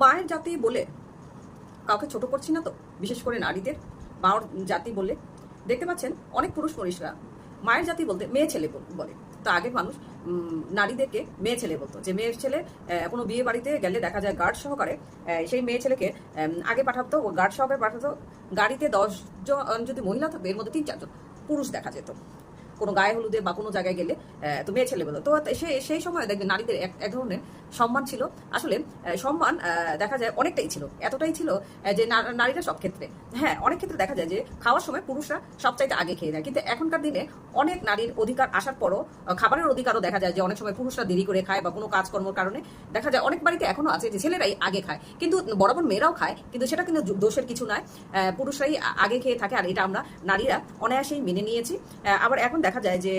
মায়ের জাতি বলে কাউকে ছোট করছি না তো, বিশেষ করে নারীদের। মায়ের জাতি বলে। দেখতে পাচ্ছেন, অনেক পুরুষ মনীষরা মায়ের জাতি বলতে মেয়ে ছেলে বল- তো আগের মানুষ নারীদেরকে মেয়ে ছেলে বলতো। যে মেয়ের ছেলে কোনো বিয়ে বাড়িতে গেলে দেখা যায় গার্ড সহকারে সেই মেয়ে ছেলেকে আগে পাঠাতো গার্ড সহকারে পাঠাতো। গাড়িতে দশ জন যদি মহিলা থাকবে এর মধ্যে তিন চারজন পুরুষ দেখা যেত। কোনো গায়ে হলুদে বা কোনো জায়গায় গেলে তো মেয়ে ছেলে বলো। তো সে, সেই সময় দেখবেন নারীদের এক ধরনের সম্মান ছিল। আসলে সম্মান দেখা যায় অনেকটাই ছিল। এতটাই ছিল যে নারীরা সব ক্ষেত্রে হ্যাঁ অনেক ক্ষেত্রে দেখা যায় যে খাওয়ার সময় পুরুষরা সবচাইতে আগে খেয়ে নেয়। কিন্তু এখনকার দিনে অনেক নারীর অধিকার আসার পরও খাবারের অধিকারও দেখা যায় যে অনেক সময় পুরুষরা দেরি করে খায় বা কোনো কাজকর্মের কারণে দেখা যায় অনেক বাড়িতে এখনও আছে যে ছেলেরাই আগে খায়। কিন্তু বরাবর মেয়েরাও খায়, কিন্তু সেটা কিন্তু দোষের কিছু নয়। পুরুষরাই আগে খেয়ে থাকে, আর এটা আমরা নারীরা অনায়াসেই মেনে নিয়েছি। আবার এখন দেখা যায় যে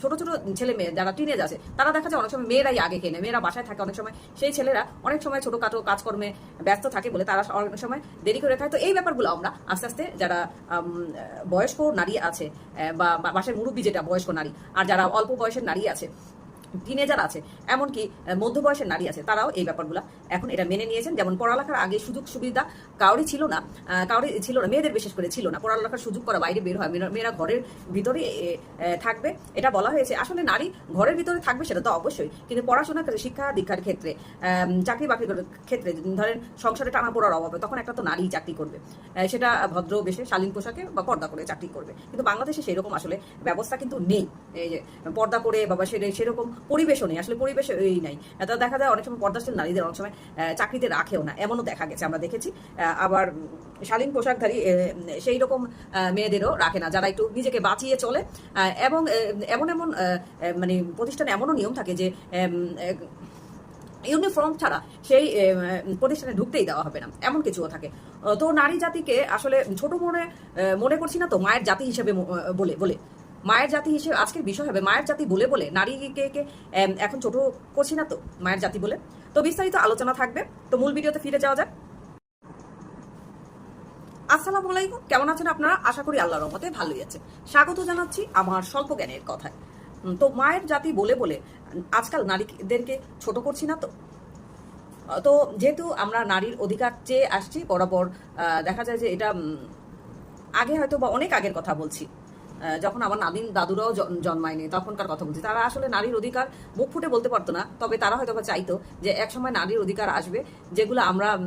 ছোট ছোট ছেলে মেয়ে যারা টিনেজ আছে, তারা দেখা যায় অনেক সময় মেয়েরাই আগে খেয়ে নেয়। মেয়েরা বাসায় থাকে অনেক সময়। সেই ছেলেরা অনেক সময় ছোটখাটো কাজকর্মে ব্যস্ত থাকে বলে তারা অনেক সময় দেরি করে খায়। তো এই ব্যাপারগুলো আমরা আস্তে আস্তে যারা বয়স্ক নারী আছে বা, বাসায় মুরব্বী যেটা বয়স্ক নারী, আর যারা অল্প বয়সের নারী আছে টিনেজার আছে এমনকি আহ, মধ্য বয়সের নারী আছে তারাও এই ব্যাপারগুলো এখন এটা মেনে নিয়েছেন। যেমন পড়ালেখার আগে সুযোগ সুবিধা কাউরি ছিল না কাউরি ছিল না মেয়েদের বিশেষ করে ছিল না। পড়ালেখার সুযোগ করা বাইরে বের হয় মেয়েরা- ঘরের ভিতরে থাকবে। এটা বলা হয়েছে। আসলে নারী ঘরের ভিতরে থাকবে সেটা তো অবশ্যই কিন্তু পড়াশোনার ক্ষেত্রে শিক্ষা দীক্ষার ক্ষেত্রে চাকরি বাকরির ক্ষেত্রে ধরেন সংসারে টানা পড়ার অভাবে তখন একটা তো নারী চাকরি করবে। সেটা ভদ্র বেশে শালীন পোশাকে বা পর্দা করে চাকরি করবে। কিন্তু বাংলাদেশে সেরকম আসলে ব্যবস্থা কিন্তু নেই। পর্দা করে সে সেরকম পরিবেশও নেই, আসলে পরিবেশ এই নাই। তা দেখা যায় অনেক সময় পর্দাশীল নারীদের অনেক সময় চাকরিতে রাখেও না, এমনও দেখা গেছে, আমরা দেখেছি। আবার শালীন পোশাকধারী সেই রকম মেয়েদেরও রাখে না, যারা একটু নিজেকে বাঁচিয়ে চলে। এবং এমন এমন মানে প্রতিষ্ঠানে এমনও নিয়ম থাকে যে ইউনিফর্ম ছাড়া সেই প্রতিষ্ঠানে ঢুকতেই দেওয়া হবে না, এমন কিছুও থাকে। তো নারী জাতিকে আসলে ছোট মনে মনে করছি না তো, মায়ের জাতি হিসেবে বলে বলে। মায়ের জাতি হিসেবে আজকের বিষয় হবে, মায়ের জাতি বলে বলে নারীকে এখন ছোট করছি না তো, মায়ের জাতি বলে। তো বিস্তারিত আলোচনা থাকবে, তো মূল ভিডিওতে ফিরে যাওয়া যাক। আসসালামু আলাইকুম, কেমন আছেন আপনারা? আশা করি আল্লাহর রহমতে ভালোই আছেন। স্বাগত জানাচ্ছি আমার স্বল্প জ্ঞানের কথায়। তো মায়ের জাতি বলে বলে আজকাল নারীদেরকে ছোট করছি না তো? তো যেহেতু আমরা নারীর অধিকার চেয়ে আসছি, বরাবর দেখা যায় যে এটা আগে হয়তো বা অনেক আগের কথা বলছি। যখন আমার নাদিন দাদুরাও জন- জন্মায়নি, তখনকার কথা বলছি। তারা আসলে নারীর অধিকার মুখ ফুটে বলতে পারতো না, তবে তারা হয়তো বা চাইতো যে এক সময় নারীর অধিকার আসবে, যেগুলো আমরা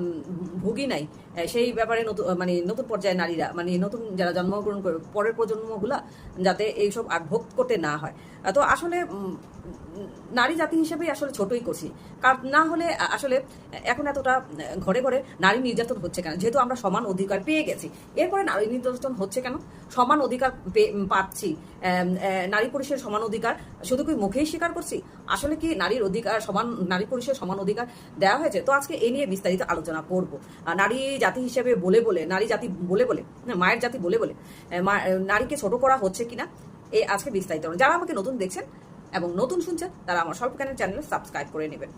ভুগি নাই। সেই ব্যাপারে নতুন মানে নতুন পর্যায়ে নারীরা মানে নতুন যারা জন্মগ্রহণ করে, পরের প্রজন্মগুলা যাতে এইসব আর ভোগ করতে না হয়। তো আসলে নারী জাতি হিসেবেই আসলে ছোটই করছি কারণ না হলে আসলে, এখন এতটা ঘরে ঘরে নারী নির্যাতন হচ্ছে কেন? যেহেতু আমরা সমান অধিকার পেয়ে গেছি। এরপরে নারী নির্যাতন হচ্ছে কেন? সমান অধিকার পাচ্ছি। নারী পুরুষের সমান অধিকার শুধু কি মুখেই স্বীকার করছি? আসলে কি নারীর অধিকার সমান, নারী পুরুষের সমান অধিকার দেওয়া হয়েছে? তো আজকে এ নিয়ে বিস্তারিত আলোচনা করব। নারী জাতি হিসেবে বলে বলে, নারী জাতি বলে বলে মায়ের জাতি বলে বলে নারীকে ছোট করা হচ্ছে কিনা এই আজকে বিস্তারিত যারা আমাকে নতুন দেখছেন এবং নতুন শুনছেন, তারা আমার স্বল্প জ্ঞানের চ্যানেলে সাবস্ক্রাইব করে নেবেন।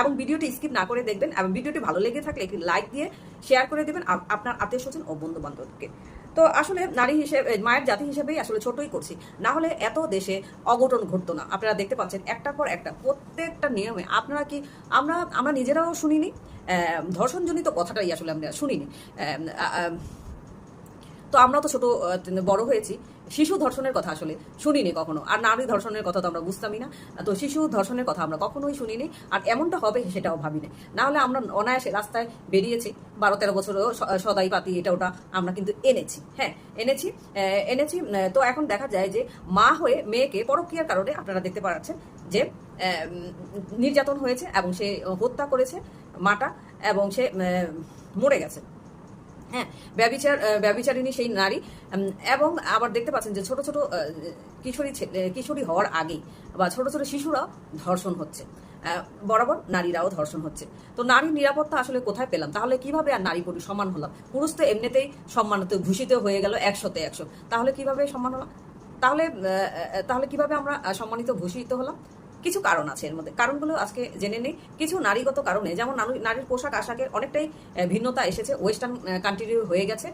এবং ভিডিওটি স্কিপ না করে দেখবেন এবং ভিডিওটি ভালো লেগে থাকলে একটি লাইক দিয়ে শেয়ার করে দেবেন আপনার আত্মীয় স্বজন ও বন্ধু বান্ধবকে তো আসলে নারী হিসেবে মায়ের জাতি হিসেবেই আসলে ছোটই করছি। না হলে এত দেশে অঘটন ঘটতো না। আপনারা দেখতে পাচ্ছেন একটার পর একটা, প্রত্যেকটা নিয়মে আপনারা কি, আমরা আমরা নিজেরাও শুনিনি? ধর্ষণজনিত কথাটাই আসলে আমরা শুনিনি। তো আমরা তো ছোট বড় হয়েছি। শিশু ধর্ষণের কথা আসলে শুনিনি কখনো। আর নারী ধর্ষণের কথা তো আমরা বুঝতামই না। তো শিশু ধর্ষণের কথা আমরা কখনোই শুনিনি। আর এমনটা হবে সেটাও ভাবিনি। না হলে আমরা অনায়াসে রাস্তায় বেরিয়েছি। বারো, তেরো বছরেও স- সদাই পাতি এটা ওটা আমরা কিন্তু এনেছি। হ্যাঁ এনেছি এনেছি তো এখন দেখা যায় যে মা হয়ে মেয়েকে পরক্রিয়ার কারণে আপনারা দেখতে পাচ্ছেন যে নির্যাতন হয়েছে এবং সে হত্যা করেছে মাটা এবং সে মরে গেছে। হ্যাঁ ব্যবিচার ব্যবিচারিণী সেই নারী এবং আবার দেখতে পাচ্ছেন যে ছোট ছোট কিশোরী কিশোরী হওয়ার আগেই বা ছোট ছোট শিশুরা ধর্ষণ হচ্ছে। বরাবর নারীরাও ধর্ষণ হচ্ছে। তো নারীর নিরাপত্তা আসলে কোথায় পেলাম? তাহলে কীভাবে আর নারী পুরুষ সমান হলাম? পুরুষ তো এমনিতেই সম্মানিত ভূষিত হয়ে গেল একশোতে একশো। তাহলে কীভাবে সম্মান হলাম? তাহলে তাহলে কীভাবে আমরা সম্মানিত ভূষিত হলাম? কিছু কারণ আছে এর মধ্যে। কারণগুলো আজকে জেনে নেই। কিছু নারীগত কারণে যেমন নারী- নারীর পোশাক আশাকের অনেকটাই ভিন্নতা এসেছে। ওয়েস্টার্ন কান্ট্রি হয়ে গেছে।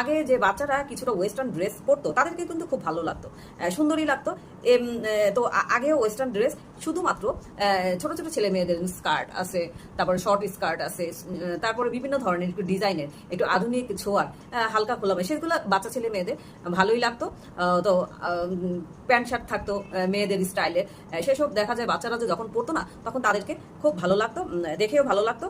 আগে যে বাচ্চারা কিছুটা ওয়েস্টার্ন ড্রেস পরতো তাদেরকে কিন্তু খুব ভালো লাগতো আহ, সুন্দরই লাগতো। তো আগেও ওয়েস্টার্ন ড্রেস শুধুমাত্র ছোট ছোট ছেলে মেয়েদের স্কার্ট আছে তারপরে শর্ট স্কার্ট আছে তারপরে বিভিন্ন ধরনের একটু ডিজাইনের একটু আধুনিক ছোঁয়ার হালকা খোলামে সেগুলো বাচ্চা ছেলে মেয়েদের ভালোই লাগতো। তো প্যান্ট শার্ট থাকতো মেয়েদের স্টাইলে সেসব দেখা যায় বাচ্চারা যে যখন পড়তো না, তখন তাদেরকে খুব ভালো লাগতো দেখেও ভালো লাগতো।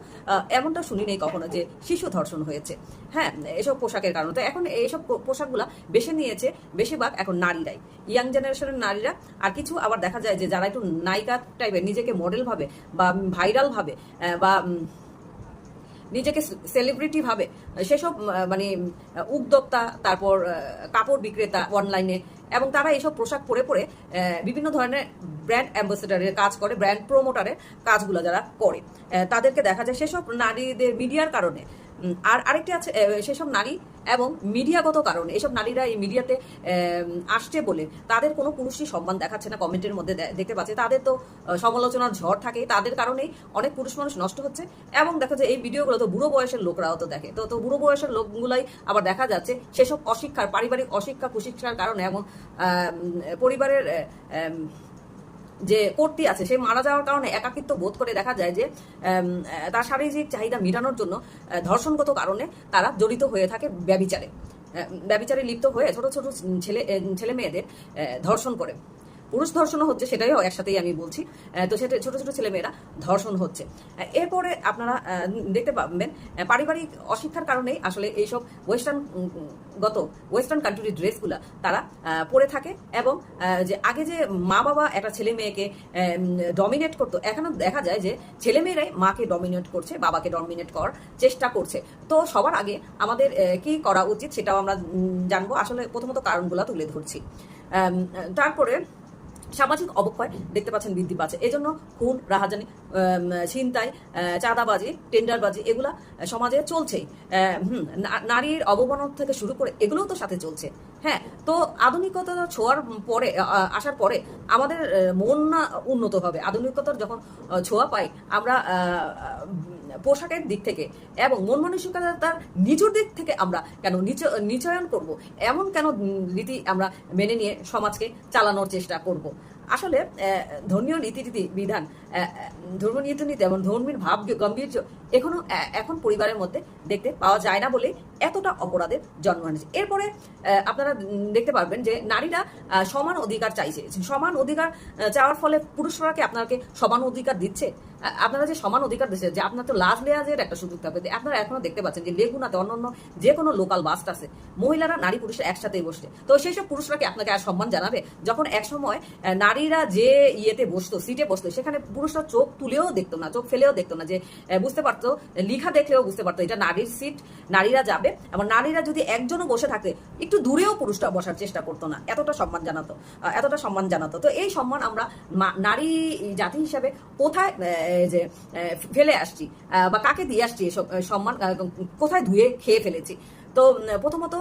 এমনটা শুনি নেই কখনো যে শিশু ধর্ষণ হয়েছে। হ্যাঁ এসব পোশাকের কারণে। তো এখন এইসব পোশাকগুলা বেছে নিয়েছে বেশিরভাগ এখন নারীরাই। ইয়াং জেনারেশনের নারীরা। আর কিছু আবার দেখা যায় যে যারা একটু নায়িকা টাইপের নিজেকে মডেল ভাবে বা ভাইরাল ভাবে বা নিজেকে সেলিব্রিটি ভাবে। সেসব মানে উদ্যোক্তা, তারপর কাপড় বিক্রেতা অনলাইনে এবং তারা এইসব পোশাক পরে পরে বিভিন্ন ধরনের ব্র্যান্ড অ্যাম্বাসেডারের কাজ করে ব্র্যান্ড প্রোমোটারের কাজগুলো যারা করে। তাদেরকে দেখা যায়, সেসব নারীদের মিডিয়ার কারণে আর আরেকটি আছে সেসব নারী এবং মিডিয়াগত কারণে, এসব নারীরা এই মিডিয়াতে আসছে বলে তাদের কোনো পুরুষই সম্মান দেখাচ্ছে না কমেন্টের মধ্যে দেখতে পাচ্ছে। তাদের তো সমালোচনার ঝড় থাকে, তাদের কারণেই অনেক পুরুষ মানুষ নষ্ট হচ্ছে। এবং দেখা যায় এই ভিডিওগুলো তো বুড়ো বয়সের লোকরাও তো দেখে। তো তো বুড়ো বয়সের লোকগুলাই আবার দেখা যাচ্ছে সেসব অশিক্ষার, পারিবারিক অশিক্ষা, কুশিক্ষার কারণে এবং পরিবারের যে কর্তী আছে, সে মারা যাওয়ার কারণে একাকিত্ব বোধ করে দেখা যায় যে তার শারীরিক চাহিদা মেটানোর জন্য ধর্ষণগত কারণে তারা জড়িত হয়ে থাকে ব্যবিচারে। ব্যবিচারে লিপ্ত হয়ে ছোট ছোট ছেলে ছেলে মেয়েদের ধর্ষণ করে। পুরুষ ধর্ষণও হচ্ছে সেটাই একসাথেই আমি বলছি। তো সেটা ছোট ছোট ছেলেমেয়েরা ধর্ষণ হচ্ছে। এরপরে আপনারা দেখতে পাবেন পারিবারিক অশিক্ষার কারণেই আসলে এইসব ওয়েস্টার্ন গত ওয়েস্টার্ন কান্ট্রির ড্রেসগুলা তারা পরে থাকে এবং যে আগে যে মা বাবা একটা ছেলে মেয়েকে ডমিনেট করতো, এখনও দেখা যায় যে ছেলে মেয়েরাই মাকে ডমিনেট করছে, বাবাকে ডমিনেট করার চেষ্টা করছে। তো সবার আগে আমাদের কি করা উচিত সেটাও আমরা জানব। আসলে প্রথমত কারণগুলো তুলে ধরছি। তারপরে সামাজিক অবক্ষয় দেখতে পাচ্ছেন বৃদ্ধি পাচ্ছে। এজন্য খুন, রাহাজানি ছিনতাই চাঁদাবাজি, টেন্ডারবাজি, এগুলা সমাজে চলছেই। নারীর অবমানন থেকে শুরু করে এগুলোও তো সাথে চলছে। হ্যাঁ তো আধুনিকতা ছোঁয়ার পরে আসার পরে আমাদের মন না উন্নত হবে। আধুনিকতার যখন ছোঁয়া পাই, আমরা পোশাকের দিক থেকে এবং মন মানসিকতার নিচুর দিক থেকে আমরা কেন নিচ নিচয়ন করব? এমন কেন রীতি আমরা মেনে নিয়ে সমাজকে চালানোর চেষ্টা করব? আসলে ধর্মীয় রীতিনীতি বিধান ধর্মীয় নীতিনীতি এবং ধর্মীর ভাব গাম্ভীর্য এখনও এখন পরিবারের মধ্যে দেখতে পাওয়া যায় না বলে এতটা অপরাধের জন্ম আনেছে এরপরে আপনারা দেখতে পারবেন যে নারীরা সমান অধিকার চাইছে। সমান অধিকার চাওয়ার ফলে পুরুষরা কি আপনাকে সমান অধিকার দিচ্ছে। আপনারা যে সমান অধিকার দিচ্ছে যে আপনার তো লাজ লেয়াজের একটা সুযোগ থাকবে। আপনারা এখনও দেখতে পাচ্ছেন যে লেগুনাতে অন্যান্য যে কোনো লোকাল বাস আছে, মহিলারা নারী পুরুষ একসাথেই বসছে। তো সেই সব পুরুষরা কি আপনাকে আর সম্মান জানাবে? যখন এক সময় নারীরা যে ইয়েতে বসতো সিটে বসতো, সেখানে পুরুষরা চোখ তুলেও দেখতো না, চোখ ফেলেও দেখতো না যে বুঝতে পারতো, লিখা দেখলেও বুঝতে পারতো এটা নারীর সিট নারীরা যাবে। এবং নারীরা যদি একজনও বসে থাকে, একটু দূরেও পুরুষরা বসার চেষ্টা করতো না, এতটা সম্মান জানাতো এতটা সম্মান জানাতো। তো এই সম্মান আমরা নারী জাতি হিসাবে কোথায় যে ফেলে আসছি বা কাকে দিয়ে আসছি সম্মান কোথায় ধুয়ে খেয়ে ফেলেছি। তো প্রথমত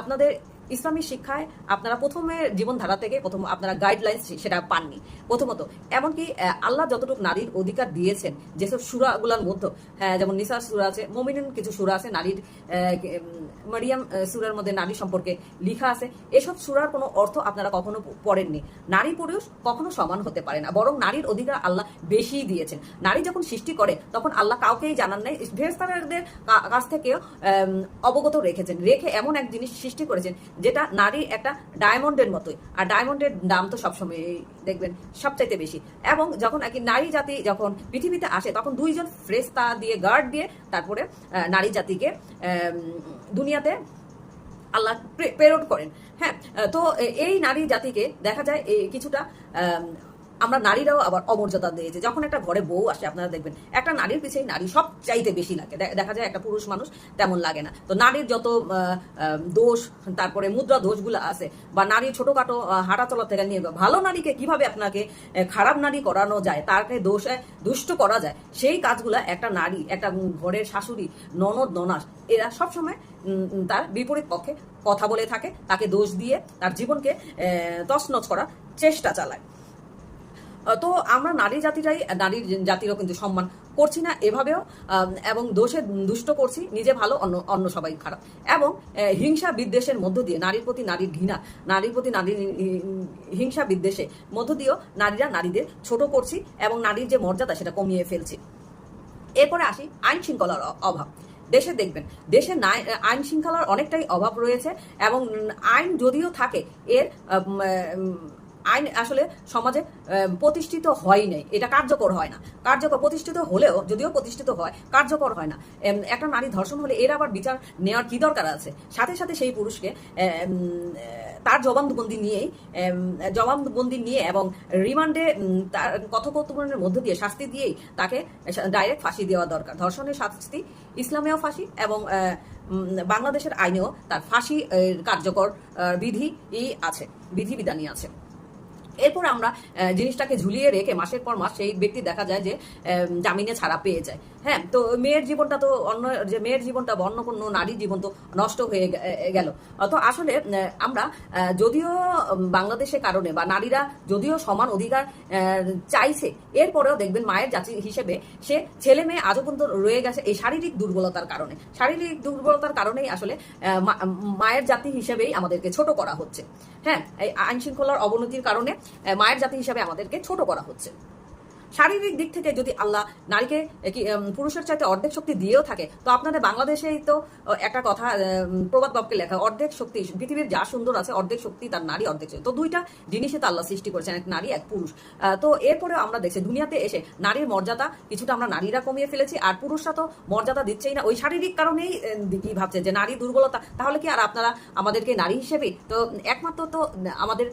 আপনাদের ইসলামী শিক্ষায় আপনারা প্রথমে জীবনধারা থেকে প্রথম আপনারা গাইডলাইন্স সেটা পাননি। প্রথমত এমনকি আল্লাহ যতটুকু নারীর অধিকার দিয়েছেন যেসব সুরাগুলোর মধ্যে হ্যাঁ যেমন নিসার সুরা আছে মমিনিন কিছু সুরা আছে নারীর মারিয়াম সুরার মধ্যে নারী সম্পর্কে লিখা আছে এসব সুরার কোনো অর্থ আপনারা কখনো পড়েননি। নারী পুরুষ কখনো সমান হতে পারে না বরং নারীর অধিকার আল্লাহ বেশি দিয়েছেন। নারী যখন সৃষ্টি করে তখন আল্লাহ কাউকেই জানান নাই ফেরেস্তাদের কাছ আম, অবগত রেখেছেন। রেখে এমন এক জিনিস সৃষ্টি করেছেন যেটা নারী একটা ডায়মন্ডের মতোই। আর ডায়মন্ডের দাম তো সবসময় দেখবেন সবচাইতে বেশি। এবং যখন আর কি নারী জাতি যখন পৃথিবীতে আসে, তখন দুইজন ফ্রেস্তা দিয়ে, গার্ড দিয়ে তারপরে নারী জাতিকে দুনিয়াতে আল্লাহ প্রেরণ করেন। হ্যাঁ তো এই নারী জাতিকে দেখা যায় কিছুটা আমরা নারীরাও আবার অমর্যাদা দিয়েছে যখন একটা ঘরে বউ আসে, আপনারা দেখবেন, একটা নারীর পিছিয়ে নারী সব চাইতে বেশি লাগে। দেখা যায় একটা পুরুষ মানুষ তেমন লাগে না। তো নারীর যত দোষ, তারপরে মুদ্রা দোষগুলো আছে, বা নারীর ছোটখাটো হাঁটাচলা থেকে নিয়ে ভালো নারীকে কীভাবে আপনাকে খারাপ নারী করানো যায়, তাকে দোষে দুষ্ট করা যায়, সেই কাজগুলা একটা নারী, একটা ঘরের শাশুড়ি, ননদ, ননাস, এরা সবসময় তার বিপরীত পক্ষে কথা বলে থাকে, তাকে দোষ দিয়ে তার জীবনকে তছনছ করার চেষ্টা চালায়। তো আমরা নারী জাতিটাই নারীর জাতিরও কিন্তু সম্মান করছি না এভাবেও এবং দোষে দুষ্ট করছি, নিজে ভালো, অন্য অন্য সবাই খারাপ। এবং হিংসা বিদ্বেষের মধ্য দিয়ে নারীর প্রতি নারীর ঘৃণা, নারীর প্রতি নারীর হিংসা বিদ্বেষে মধ্য দিয়েও নারীরা নারীদের ছোট করছি এবং নারীর যে মর্যাদা সেটা কমিয়ে ফেলছি। এরপরে আসি আইন শৃঙ্খলার অভাব। দেশে দেখবেন, দেশে আইন শৃঙ্খলার অনেকটাই অভাব রয়েছে এবং আইন যদিও থাকে, এর আইন আসলে সমাজে প্রতিষ্ঠিত হয় নাই। এটা কার্যকর হয় না। কার্যকর প্রতিষ্ঠিত হলেও, যদিও প্রতিষ্ঠিত হয়, কার্যকর হয় না। একটা নারী ধর্ষণ হলে এর আবার বিচার নেওয়ার কি দরকার আছে? সাথে সাথে সেই পুরুষকে তার জবানবন্দি নিয়েই জবানবন্দি নিয়ে এবং রিমান্ডে তার কথোপকথনের মধ্য দিয়ে শাস্তি দিয়েই তাকে ডাইরেক্ট ফাঁসি দেওয়া দরকার। ধর্ষণের শাস্তি ইসলামেও ফাঁসি এবং বাংলাদেশের আইনেও তার ফাঁসি কার্যকর বিধি আছে, বিধিবিধানই আছে। এরপর আমরা জিনিসটাকে ঝুলিয়ে রেখে মাসের পর মাস সেই ব্যক্তি দেখা যায় যে জামিনে ছাড়া পেয়ে যায়। হ্যাঁ তো মেয়ের জীবনটা তো অন্য, যে মেয়ের জীবনটা বা অন্য কোনো নারীর জীবন তো নষ্ট হয়ে গেল। তো আসলে আমরা যদিও বাংলাদেশের কারণে বা নারীরা যদিও সমান অধিকার চাইছে, এরপরেও দেখবেন মায়ের জাতি হিসেবে সে ছেলে মেয়ে আজও পর্যন্ত রয়ে গেছে এই শারীরিক দুর্বলতার কারণে। শারীরিক দুর্বলতার কারণেই আসলে মায়ের জাতি হিসেবেই আমাদেরকে ছোট করা হচ্ছে। হ্যাঁ এই আইন শৃঙ্খলার অবনতির কারণে মায়ের জাতি হিসেবে আমাদেরকে ছোট করা হচ্ছে। শারীরিক দিক থেকে যদি আল্লাহ নারীকে পুরুষের চাইতে অর্ধেক শক্তি দিয়েও থাকে, তো আপনাদের বাংলাদেশেই তো একটা কথা প্রবাদ বাক্যে লেখা, অর্ধেক শক্তি, পৃথিবীর যা সুন্দর আছে, অর্ধেক শক্তি তার নারী, অর্ধেক। তো দুইটা জিনিসে তো আল্লাহ সৃষ্টি করেছেন, এক নারী, এক পুরুষ। তো এরপরে আমরা দেখছি, দুনিয়াতে এসে নারীর মর্যাদা কিছুটা আমরা নারীরা কমিয়ে ফেলেছি, আর পুরুষরা তো মর্যাদা দিচ্ছেই না। ওই শারীরিক কারণেই কি ভাবছে যে নারী দুর্বলতা, তাহলে কি আর আপনারা আমাদেরকে নারী হিসেবে তো একমাত্র তো আমাদের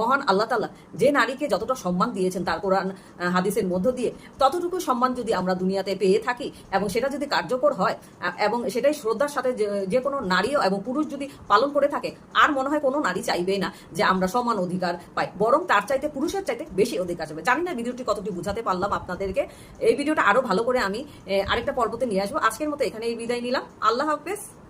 মহান আল্লাহ তাল্লাহ যে নারীকে যতটা সম্মান দিয়েছেন, তার কোরআন হাদিসের মধ্য দিয়ে ততটুকু সম্মান যদি আমরা দুনিয়াতে পেয়ে থাকি এবং সেটা যদি কার্যকর হয় এবং সেটাই শ্রদ্ধার সাথে যে- কোনো নারীও এবং পুরুষ যদি পালন করে থাকে, আর মনে হয় কোনো নারী চাইবে না যে আমরা সমান অধিকার পাই, বরং তার চাইতে পুরুষের চাইতে বেশি অধিকার চাইবে। জানি না ভিডিওটি কতটি বুঝাতে পারলাম আপনাদেরকে। এই ভিডিওটা আরও ভালো করে আমি আরেকটা পর্বতে নিয়ে আসব। আজকের মতো এখানেই বিদায় নিলাম। আল্লাহ হাফেজ।